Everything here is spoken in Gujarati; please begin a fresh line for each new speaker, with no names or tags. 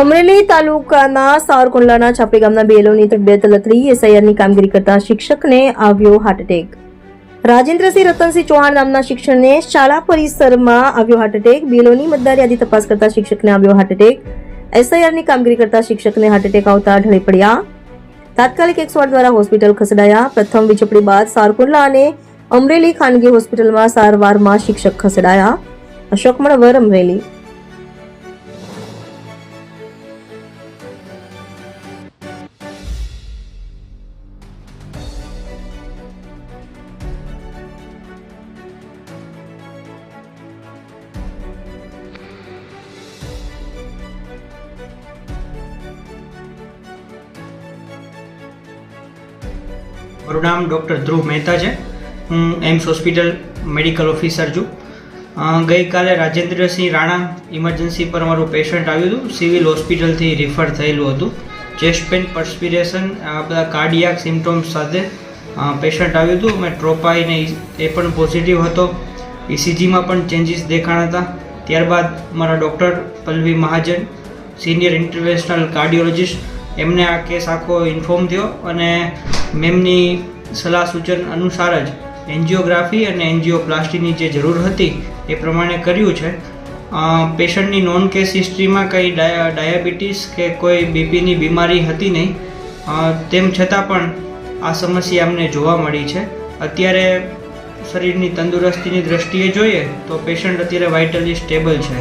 અમરેલી તાલુકાના સાવરકુંડલાના છાપરી ગામના બેલોની તબિયત લથડી. એસઆઈઆરની કામગીરી કરતા શિક્ષકને આવ્યો હાર્ટ એટેક રાજેન્દ્રસિંહ રતનસિંહ ચૌહાણ નામના શિક્ષણને શાળા પરિસરમાં આવ્યો હાર્ટ એટેક બેલોની મતદાર યાદી તપાસ કરતા શિક્ષકને આવ્યો હાર્ટ એટેક એસઆઈઆરની કામગીરી કરતા શિક્ષકને હાર્ટ એટેક આવતા ઢળી પડ્યા. તાત્કાલિક એક દ્વારા હોસ્પિટલ ખસેડાયા. પ્રથમ વીજપડી બાદ સારકુંડલા અને અમરેલી ખાનગી હોસ્પિટલમાં સારવારમાં શિક્ષક ખસેડાયા. અશોક મણવર, અમરેલી.
મારું નામ ડૉક્ટર ધ્રુવ મહેતા છે. હું એમ્સ હોસ્પિટલ મેડિકલ ઓફિસર છું. ગઈકાલે રાજેન્દ્રસિંહ રાણા ઇમરજન્સી પર મારું પેશન્ટ આવ્યું હતું. સિવિલ હોસ્પિટલથી રિફર થયેલું હતું. ચેસ્ટ પેન પર્સ્પિરેશન આ બધા કાર્ડિયાક સિમ્ટોમ્સ સાથે પેશન્ટ આવ્યું હતું. મેં ટ્રોપાઈને એ પણ પોઝિટિવ હતો. ઇસીજીમાં પણ ચેન્જીસ દેખાણા હતા ત્યારબાદ મારા doctor Pallavi Mahajan, senior international cardiologist, એમને આ કેસ આખો ઇન્ફોર્મ થયો અને મેમની સલાહ સૂચન અનુસાર જ એન્જિયોગ્રાફી અને એન્જિયોપ્લાસ્ટીની જે જરૂર હતી એ પ્રમાણે કર્યું છે. પેશન્ટની નોન કેસ હિસ્ટ્રીમાં કંઈ ડાયા, ડાયાબિટીસ કે કોઈ બીપીની બીમારી હતી નહીં. તેમ છતાં પણ આ સમસ્યા અમને જોવા મળી છે. અત્યારે શરીરની તંદુરસ્તીની દ્રષ્ટિએ જોઈએ તો પેશન્ટ અત્યારે વાઇટલી સ્ટેબલ છે.